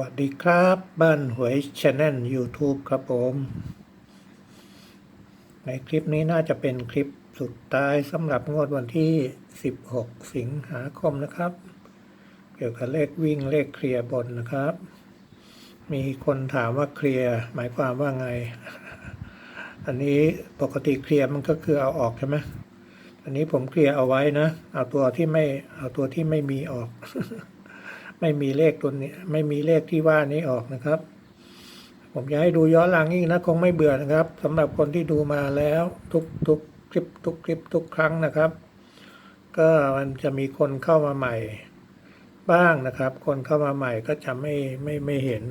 วัสดีครับ บ้านหวยชาแนล YouTube ครับผม ในคลิปนี้น่าจะเป็นคลิปสุดท้ายสำหรับงวดวันที่ 16 สิงหาคมนะครับ เกี่ยวกับเลขวิ่งเลขเคลียร์บนนะครับ มีคนถามว่าเคลียร์หมายความว่าไง อันนี้ปกติเคลียร์มันก็คือเอาออกใช่ไหมอันนี้ผมเคลียร์เอาไว้นะ เอาตัวที่ไม่เอาตัวที่ไม่มีออก ไม่มีเลขตัวนี้ไม่มีเลขที่ว่านี้ออกนะครับ ผมจะให้ดูย้อนหลังอีกนะคงไม่เบื่อนะครับสำหรับคนที่ดูมาแล้วทุกทุกคลิปทุกคลิปทุกครั้งนะครับ ก็มันจะมีคนเข้ามาใหม่ บ้างนะครับ คนเข้ามาใหม่ก็จะไม่ไม่ไม่เห็น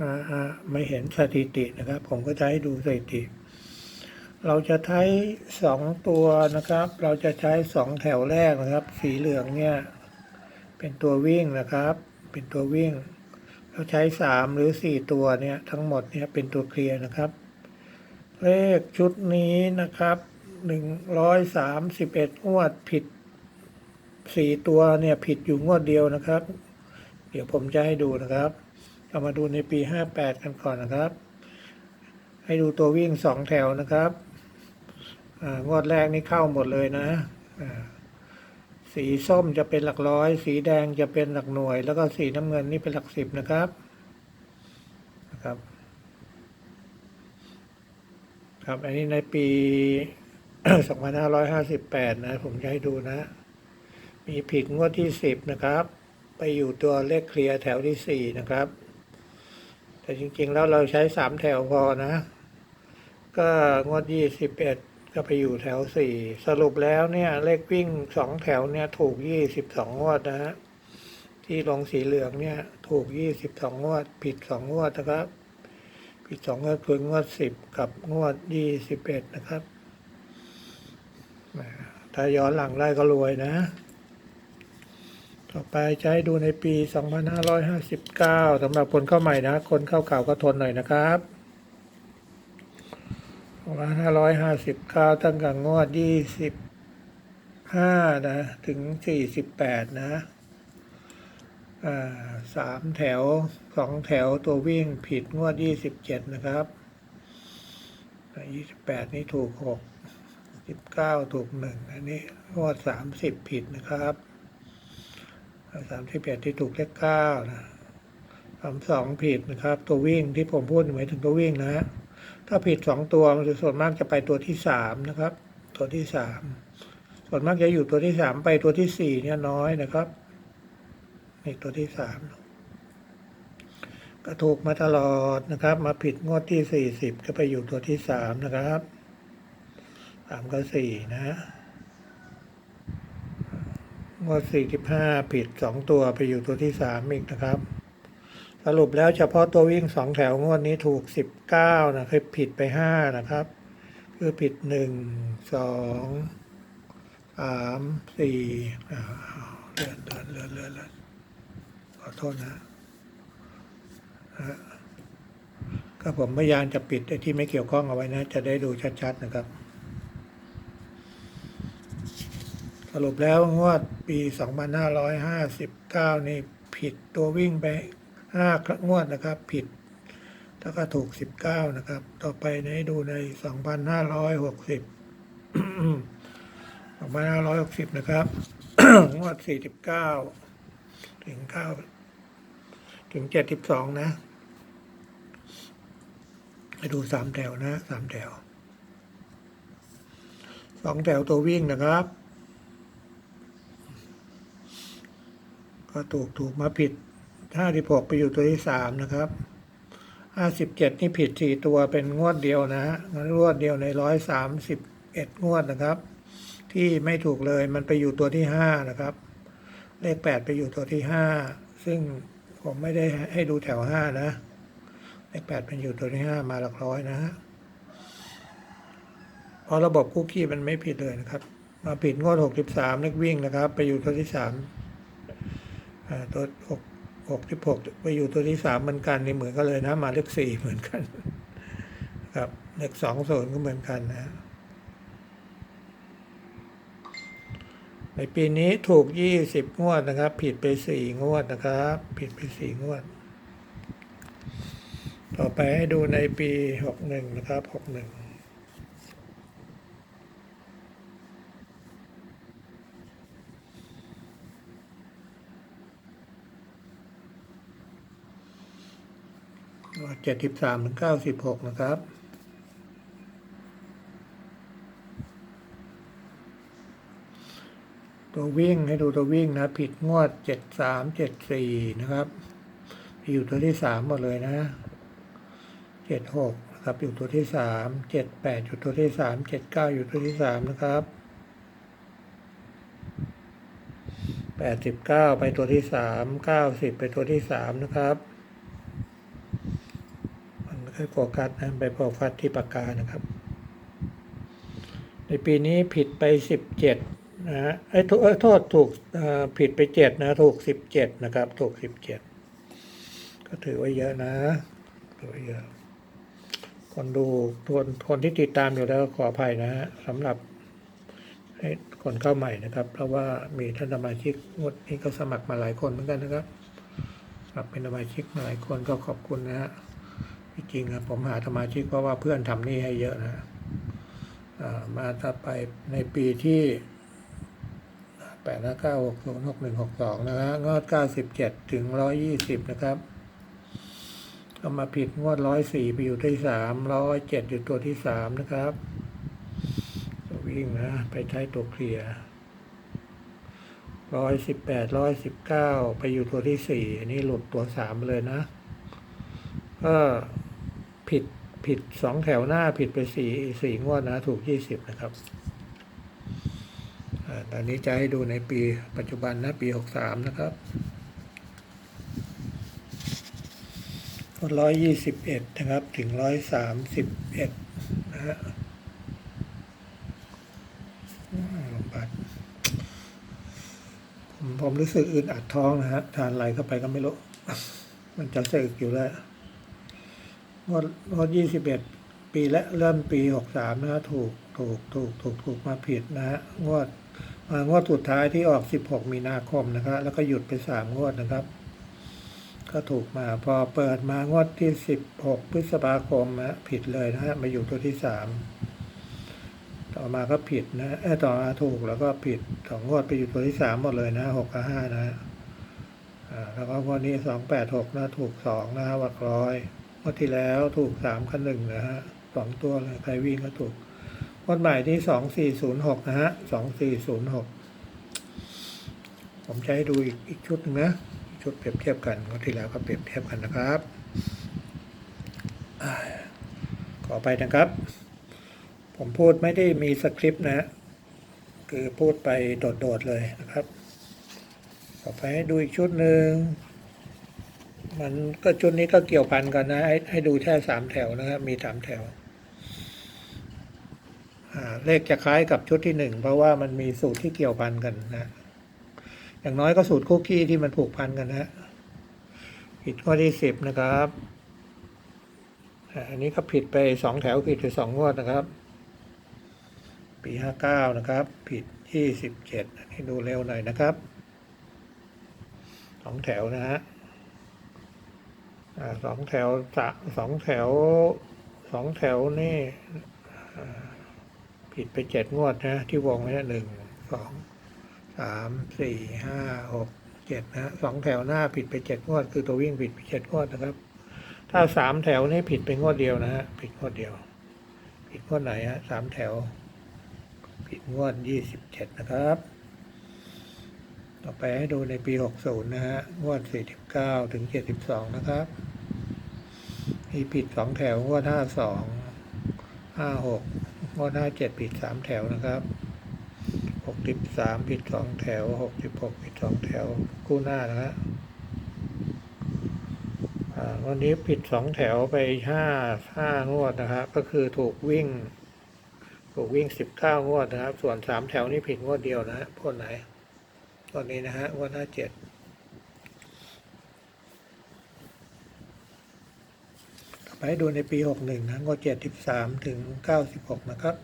อ่าไม่เห็นสถิตินะครับ ผมก็จะให้ดูสถิติ เราจะใช้สองตัวนะครับ เราจะใช้สองแถวแรกนะครับ สีเหลืองเนี่ย เป็นตัววิ่งนะครับ เป็นตัววิ่ง เราใช้สามหรือสี่ตัวเนี่ยทั้งหมดเนี่ยเป็นตัวเคลียร์นะครับ เลขชุดนี้นะครับหนึ่งร้อยสามสิบเอ็ดงวดผิดสี่ตัวเนี่ยผิดอยู่งวดเดียวนะครับ เดี๋ยวผมจะให้ดูนะครับ เรามาดูในปีห้าแปดกันก่อนนะครับ ให้ดูตัววิ่งสองแถวนะครับอ่างวดแรกนี่เข้าหมดเลยนะอ่า สีส้มจะเป็นหลักร้อย สีแดงจะเป็นหลักหน่วย แล้วก็สีน้ำเงินนี่เป็นหลักสิบนะครับนะครับ ครับ อันนี้ในปี 2558 นะ ผมจะให้ดูนะ มีผิดงวดที่ 10 นะครับ ไปอยู่ตัวเลขเคลียร์แถวที่ 4 นะครับ แต่จริงๆแล้วเราใช้ 3 แถวพอนะ ก็งวดที่11 ก็ไปอยู่แถวสี่สรุปแล้วเนี่ย เลขวิ่งสองแถวเนี่ย ถูกยี่สิบสองงวดนะฮะที่ลงสีเหลืองเนี่ย ถูกยี่สิบสองงวด ผิดสองงวดนะครับ ผิดสองงวดคืองวดสิบกับงวดยี่สิบเอ็ดนะครับถ้าย้อนหลังได้ก็รวยนะ ต่อไปให้ดูในปี 2559สำหรับคนเข้าใหม่นะ คนเข้าเก่าก็ทนหน่อยนะครับ ว่าห้าร้อยห้าสิบเก้าตั้งแต่งวดยี่สิบห้านะ ถึงสี่สิบแปดนะอ่าสามแถวสองแถวตัววิ่งผิดงวดยี่สิบเจ็ดนะครับยี่สิบแปดนี่ถูกหกสิบเก้าถูกหนึ่งอันนี้งวดสามสิบผิดนะครับสามสิบเอ็ดที่ถูกเลขเก้านะสามสองผิดนะครับ ตัววิ่งที่ผมพูดหมายถึงตัววิ่งนะฮะ ถ้าผิดสองตัวมันจะส่วนมากจะไปตัวที่สามนะครับ ตัวที่สามส่วนมากจะอยู่ตัวที่สามไปตัวที่สี่เนี่ยน้อยนะครับนี่ตัวที่สามก็ถูกมาตลอดนะครับ มาผิดงวดที่สี่สิบก็ไปอยู่ตัวที่สามนะครับสามก็สี่นะ งวดสี่สิบห้าผิดสองตัวไปอยู่ตัวที่สามอีกนะครับ สรุปแล้วเฉพาะตัววิ่งสองแถวงวดนี้ถูกสิบเก้านะคือผิดไปห้านะครับ คือผิดหนึ่งสองสามสี่เลื่อนเลื่อนเลื่อนเลื่อนเลื่อนขอโทษนะฮะก็ผมพยายามจะปิดไอ้ที่ไม่เกี่ยวข้องเอาไว้นะ จะได้ดูชัดๆนะครับ สรุปแล้วงวดปี 2559 นี่ผิดตัววิ่งไป ห้างวดนะครับ ผิด แล้วก็ถูกสิบเก้านะครับ ต่อไปให้ดูในสองพันห้าร้อยหกสิบสองพันห้าร้อยหกสิบนะครับงวดสี่สิบเก้าถึงเก้าถึงเจ็ดสิบสองนะให้ดูสามแถวนะสามแถวสองแถวตัววิ่งนะครับ ก็ถูกถูกมาผิด ห้าสิบหกไปอยู่ตัวที่สามนะครับห้าสิบเจ็ดนี่ผิดสี่ตัวเป็นงวดเดียวนะฮะงวดเดียวในร้อยสามสิบเอ็ดงวดนะครับ ที่ไม่ถูกเลยมันไปอยู่ตัวที่ห้านะครับ เลขแปดไปอยู่ตัวที่ห้าซึ่งผมไม่ได้ให้ดูแถวห้านะ เลขแปดเป็นอยู่ตัวที่ห้ามาหลักร้อยนะฮะเพราะระบบคุกกี้มันไม่ผิดเลยนะครับ มาผิดงวดหกสิบสามเลขวิ่งนะครับ ไปอยู่ตัวที่สามตัวหก หกที่หกไปอยู่ตัวที่สามเหมือนกันนี่เหมือนกันเลยนะ มาเลขสี่เหมือนกัน ครับเลขสองศูนย์ก็เหมือนกันนะ ในปีนี้ถูกยี่สิบงวดนะครับ ผิดไปสี่งวดนะครับ ผิดไปสี่งวด ต่อไปให้ดูในปีหกหนึ่งนะครับหกหนึ่ง เจ็ดสิบสามถึงเก้าสิบหกนะครับ ตัววิ่งให้ดูตัววิ่งนะ ผิดงวดเจ็ดสามเจ็ดสี่นะครับ อยู่ตัวที่สามหมดเลยนะเจ็ดหกนะครับ อยู่ตัวที่สามเจ็ดแปดอยู่ตัวที่สามเจ็ดเก้าอยู่ตัวที่สามนะครับแปดสิบเก้าไปตัวที่สามเก้าสิบไปตัวที่สามนะครับ มันไม่ค่อยโฟกัสนะไปโฟกัสที่ปากกานะครับ ในปีนี้ผิดไปสิบเจ็ดนะฮะไอ้โทษถูกผิดไปเจ็ดนะ ถูกสิบเจ็ดนะครับ ถูกสิบเจ็ดก็ถือว่าเยอะนะถือว่าเยอะคนดูคนคนที่ติดตามอยู่แล้วขออภัยนะฮะสำหรับให้คนเข้าใหม่นะครับ เพราะว่ามีท่านสมาชิกงวดนี้ก็สมัครมาหลายคนเหมือนกันนะครับสมัครเป็นสมาชิกมาหลายคนก็ขอบคุณนะฮะ ที่จริงอะผมหาสมาชิกเพราะว่าเพื่อนทำนี่ให้เยอะนะมาถ้าไปในปีที่แปดนะเก้าหกศูนย์หกหนึ่งหกสองนะฮะงวดเก้าสิบเจ็ดถึงร้อยยี่สิบนะครับก็มาผิดงวดร้อยสี่ไปอยู่ที่สามร้อยเจ็ดอยู่ตัวที่สามนะครับวิ่งนะ ไปใช้ตัวเคลียร์ร้อยสิบแปดร้อยสิบเก้าไปอยู่ตัวที่สี่อันนี้หลุดตัวสามเลยนะก็ ผิดผิดสองแถวหน้าผิดไปสี่สี่งวดนะ ถูกยี่สิบนะครับอตอนนี้จะให้ดูในปีปัจจุบันนะปีหกสามนะครับร้อยยี่สิบเอ็ดนะครับ ถึงร้อยสามสิบเอ็ดนะฮะลมพัดผมผมรู้สึกอึดอัดท้องนะฮะ ทานอะไรเข้าไปก็ไม่รู้ มันจะสึกอยู่แล้ว งวดงวดยี่สิบเอ็ดปีและเริ่มปีหกสามนะฮะถูกถูกถูกถูกถูกมาผิดนะฮะงวดงวดสุดท้ายที่ออกสิบหกมีนาคมนะครับแล้วก็หยุดไปสามงวดนะครับ ก็ถูกมาพอเปิดมางวดที่สิบหกพฤษภาคมนะผิดเลยนะฮะมาอยู่ตัวที่สามต่อมาก็ผิดนะเออต่อมาถูกแล้วก็ผิดสองงวดไปอยู่ตัวที่สามหมดเลยนะหกกับห้านะฮะอ่าแล้วก็งวดนี้สองแปดหกนะถูกสองนะฮะหลักร้อย งวดที่แล้วถูกสามคันหนึ่งนะฮะสองตัวเลยใครวิ่งก็ถูกงวดใหม่ที่สองสี่ศูนย์หกนะฮะสองสี่ศูนย์หกผมจะให้ดูอีกอีกชุดหนึ่งนะ ชุดเปรียบเทียบกันงวดที่แล้วก็เปรียบเทียบกันนะครับอขอไปนะครับ ผมพูดไม่ได้มีสคริปต์นะฮะคือพูดไปโดดๆเลยนะครับ ต่อไปให้ดูอีกชุดหนึ่ง มันก็ชุดนี้ก็เกี่ยวพันกันนะ ให้ให้ดูแค่สามแถวนะครับ มีสามแถว เลขจะคล้ายกับชุดที่หนึ่งเพราะว่ามันมีสูตรที่เกี่ยวพันกันนะ อย่างน้อยก็สูตรคุกกี้ที่มันผูกพันกันนะผิดข้อที่สิบนะครับอันนี้ก็ผิดไปสองแถวผิดไปสองงวดนะครับ ปีห้าเก้านะครับ ผิดยี่สิบเจ็ดให้ดูเร็วหน่อยนะครับสองแถวนะฮะ สองแถวสะสองแถวสองแถวนี่ผิดไปเจ็ดงวดนะ ที่วงไว้หนึ่งสองสามสี่ห้าหกเจ็ดนะสองแถวหน้าผิดไปเจ็ดงวด คือตัววิ่งผิดไปเจ็ดงวดนะครับ ถ้าสามแถวนี่ผิดไปงวดเดียวนะฮะผิดงวดเดียว ผิดงวดไหนฮะสามแถว ผิดงวดยี่สิบเจ็ดนะครับ ต่อไปให้ดูในปี60นย์นะฮะงวด49ถึง72นะครับ มีผิด2แถวงวด52 56งวด57ผิด3แถวนะครับ63ผิด2แถว66ผิด2แถวคู่หน้านะฮะวันนี้ผิด2แถวไป5 5งวดนะครับ ก็คือถูกวิ่ง ถูกวิ่ง19งวดนะครับ ส่วน3แถวนี่ผิดงวดเดียวนะฮะพวกไหนตอนนี้นะฮะงวันห้าเจ็ด ไปให้ดูในปีหกหนึ่งนะงวดเจ็ดสิบสามถึงเก้าสิบหกนะครับ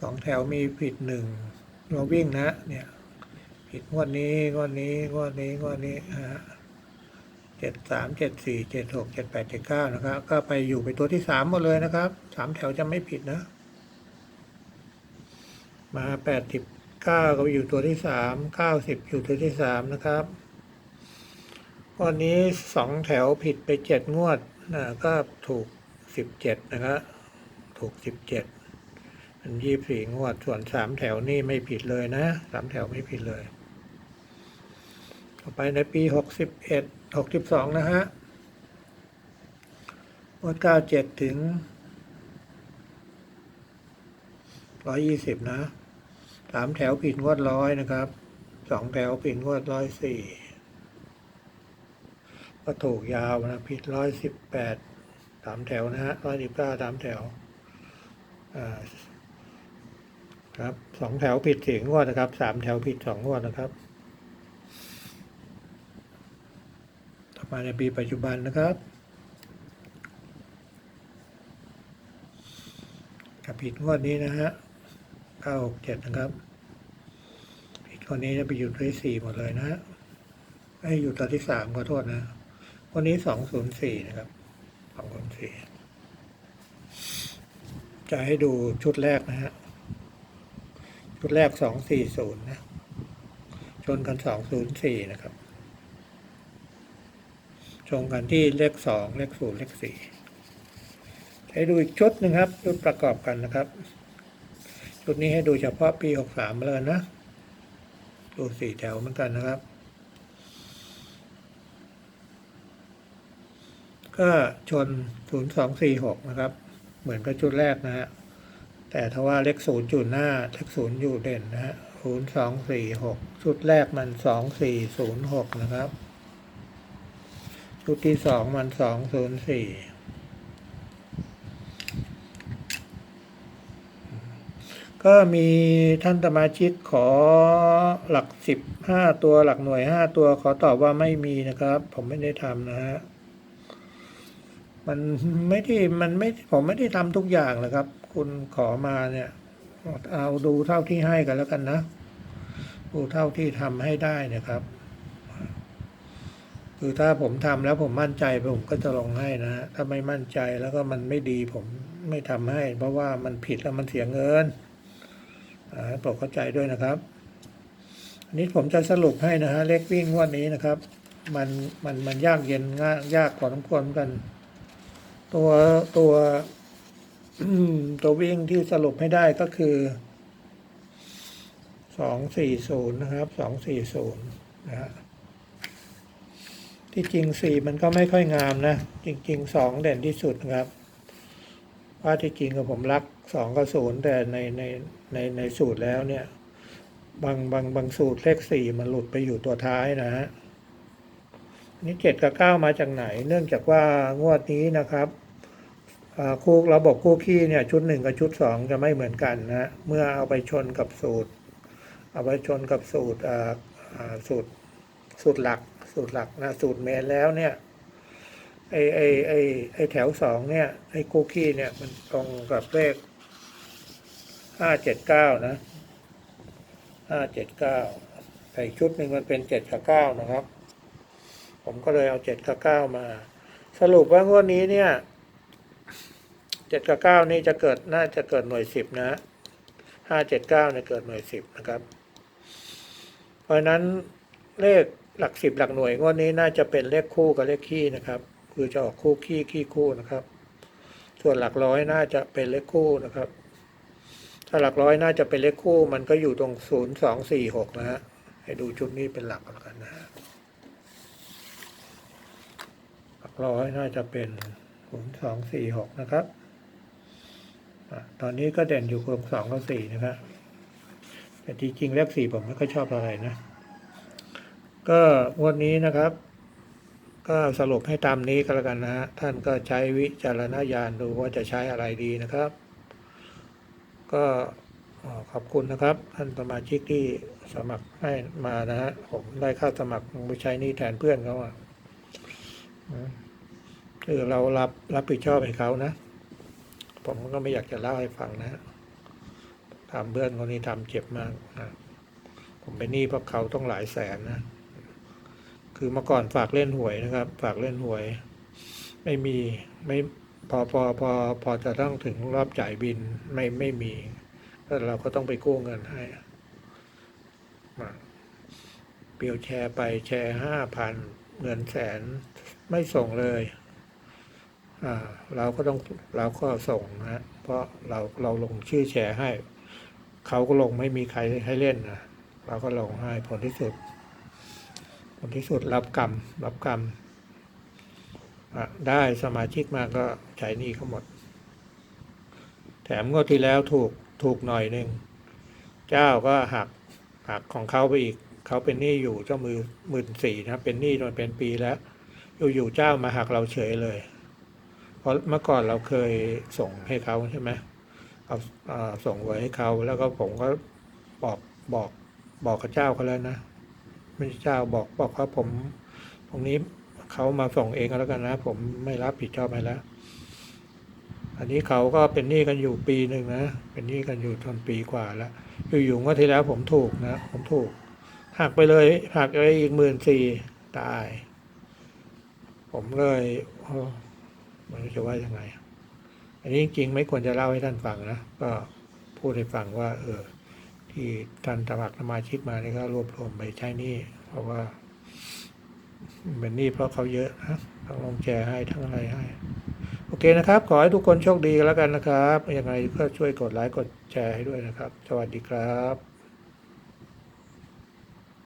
สองแถวมีผิดหนึ่งเราวิ่งนะ เนี่ย ผิดงวดนี้ งวดนี้ งวดนี้ งวดนี้ฮะเจ็ดสามเจ็ดสี่เจ็ดหกเจ็ดแปดเจ็ดเก้านะครับ ก็ไปอยู่ไปตัวที่สามหมดเลยนะครับ สามแถวจะไม่ผิดนะ มาแปดสิบเก้าก็ไปอยู่ตัวที่สามเก้าสิบอยู่ตัวที่สามนะครับ วันนี้สองแถวผิดไปเจ็ดงวดนะก็ถูกสิบเจ็ดนะครับถูกสิบเจ็ดเป็นยี่สี่งวดส่วนสามแถวนี่ไม่ผิดเลยนะสามแถวไม่ผิดเลย ต่อไปในปีหกสิบเอ็ดหกสิบสองนะฮะงวดเก้าเจ็ดถึงร้อยยี่สิบนะสามแถวผิดงวดร้อยนะครับสองแถวผิดงวดร้อยสี่ ก็ถูกยาวนะผิดร้อยสิบแปดสามแถวนะฮะร้อยสิบเก้าสามแถวครับสองแถวผิดสี่งวดนะครับสามแถวผิดสองงวดนะครับต่อมาในปีปัจจุบันนะครับกับผิดงวดนี้นะฮะเก้าหกเจ็ดนะครับ ผิดงวดนี้จะไปอยู่ที่สี่หมดเลยนะฮะให้อยู่ตัวที่สามขอโทษนะ วันนี้สองศูนย์สี่นะครับสองศูนย์สี่จะให้ดูชุดแรกนะฮะ ชุดแรกสองสี่ศูนย์นะ ชนกันสองศูนย์สี่นะครับชงกันที่เลขสองเลขศูนย์เลขสี่ให้ดูอีกชุดหนึ่งครับ ชุดประกอบกันนะครับ ชุดนี้ให้ดูเฉพาะปีหกสามเลยนะ ดูสี่แถวเหมือนกันนะครับ ก็ชนศูนย์สองสี่หกนะครับ เหมือนกับชุดแรกนะฮะ แต่ถ้าว่าเลขศูนย์อยู่หน้า เลขศูนย์อยู่เด่นนะฮะศูนย์สองสี่หกชุดแรกมันสองสี่ศูนะครับ ชุดที่สองมันสองศูนย์สี่ก็มีท่านสมาชิกขอหลักสิบห้าตัวหลักหน่วยห้าตัวขอตอบว่าไม่มีนะครับ ผมไม่ได้ทำนะฮะ มันไม่ได้มันไม่ผมไม่ได้ทำทุกอย่างเลยครับ คุณขอมาเนี่ย เอาดูเท่าที่ให้กันแล้วกันนะดูเท่าที่ทำให้ได้นะครับ คือถ้าผมทำแล้วผมมั่นใจผมก็จะลงให้นะถ้าไม่มั่นใจแล้วก็มันไม่ดีผมไม่ทำให้ เพราะว่ามันผิดแล้วมันเสียเงินอ่าให้โปรดเข้าใจด้วยนะครับอันนี้ผมจะสรุปให้นะฮะเลขวิ่งวันนี้นะครับ มันมันมันยากเย็นง่ายยากพอสมควรเหมือนกัน ตัวตัวตัววิ่งที่สรุปให้ได้ก็คือสองสี่ศูนย์นะครับสองสี่ศูนย์นะฮะที่จริงสี่มันก็ไม่ค่อยงามนะ จริงๆสองเด่นที่สุดนะครับว่าที่จริงกับผมรักสองกับศูนย์แต่ในในในในสูตรแล้วเนี่ย บางบางบางสูตรเลขสี่มันหลุดไปอยู่ตัวท้ายนะฮะนี่เจ็ดกับเก้ามาจากไหน เนื่องจากว่างวดนี้นะครับ คู่ระบบคู่ขี้เนี่ยชุดหนึ่งกับชุดสองจะไม่เหมือนกันนะเมื่อเอาไปชนกับสูตร เอาไปชนกับสูตรสูตรสูตรหลัก สูตรหลักนะสูตรเมนแล้วเนี่ยไอไอไอไอแถวสองเนี่ยไอคู่ขี้เนี่ยมันตรงกับเลขห้าเจ็ดเก้านะห้าเจ็ดเก้าแต่อีกชุดหนึ่งมันเป็นเจ็ดกับเก้านะครับ ผมก็เลยเอาเจ็ดกับเก้ามา สรุปว่างวดนี้เนี่ย เจ็ดกับเก้านี่จะเกิดน่าจะเกิดหน่วยสิบนะห้าเจ็ดเก้าเนี่ยเกิดหน่วยสิบนะครับ เพราะนั้นเลขหลักสิบหลักหน่วยงวดนี้น่าจะเป็นเลขคู่กับเลขคี่นะครับ คือจะออกคู่คี่คี่คู่นะครับ ส่วนหลักร้อยน่าจะเป็นเลขคู่นะครับ ถ้าหลักร้อยน่าจะเป็นเลขคู่ มันก็อยู่ตรงศูนย์สองสี่หกนะฮะให้ดูชุดนี้เป็นหลักแล้วกันนะฮะหลักร้อยน่าจะเป็นศูนย์สองสี่หกนะครับ ตอนนี้ก็เด่นอยู่คงสองกับสี่นะครับ แต่จริงๆเลขสี่ผมไม่ค่อยชอบอะไรนะ ก็งวันนี้นะครับ ก็สรุปให้ตามนี้ก็แล้วกันนะฮะ ท่านก็ใช้วิจารณญาณดูว่าจะใช้อะไรดีนะครับ ก็ขอบคุณนะครับ ท่านสมาชิกที่สมัครให้มานะฮะ ผมได้ค่าสมัครไปใช้นี่แทนเพื่อนเขาอะคือเรารับรับผิดชอบให้เขานะ ผมก็ไม่อยากจะเล่าให้ฟังนะทำเพื่อนคนนี้ทำเจ็บมากนะผมเป็นหนี้เพราะเขาต้องหลายแสนนะ คือเมื่อก่อนฝากเล่นหวยนะครับ ฝากเล่นหวย ไม่มีไม่พอพอพอพอจะต้องถึงรอบจ่ายบินไม่ไม่มีก็เราก็ต้องไปกู้เงินให้มาเปียวแชร์ไปแชร์ห้าพันเงินแสนไม่ส่งเลย เราก็ต้องเราก็ส่งนะเพราะเราเราลงชื่อแชร์ให้ เขาก็ลงไม่มีใครให้เล่นนะเราก็ลงให้ผลที่สุด ผลที่สุดรับกรรมรับกรรมได้สมาชิกมาก็ใช้นี้เขาหมด แถมงวดที่แล้วถูกถูกหน่อยหนึ่งเจ้าก็หักหักของเขาไปอีก เขาเป็นหนี้อยู่เจ้ามือหมื่นสี่นะเป็นหนี้มาเป็นปีแล้ว อยู่ๆเจ้ามาหักเราเฉยเลย เพราะเมื่อก่อนเราเคยส่งให้เขาใช่ไหมเอาอ่าส่งไว้ให้เขาแล้วก็ผมก็บอกบอกบอกกับเจ้าเขาแล้วนะไม่ใช่เจ้าบอกบอกเขาผมตรงนี้เขามาส่งเองแล้วกันนะ ผมไม่รับผิดชอบให้แล้ว อันนี้เขาก็เป็นหนี้กันอยู่ปีหนึ่งนะเป็นหนี้กันอยู่ทนปีกว่าแล้วอยู่ๆว่าที่แล้วผมถูกนะผมถูกหักไปเลยหักไปอีกหมื่นสี่ตาย ผมเลยโอ มันจะว่ายังไง อันนี้จริงๆไม่ควรจะเล่าให้ท่านฟังนะ ก็พูดให้ฟังว่า เออ ที่ท่านสมัครสมาชิกมานี่ก็รวบรวมไปใช้นี้เพราะว่าเป็นหนี้เพราะเขาเยอะนะทั้งลงแชร์ให้ทั้งอะไรให้ โอเคนะครับ ขอให้ทุกคนโชคดีกันแล้วกันนะครับ ยังไงก็ช่วยกดไลค์กดแชร์ให้ด้วยนะครับ สวัสดีครับ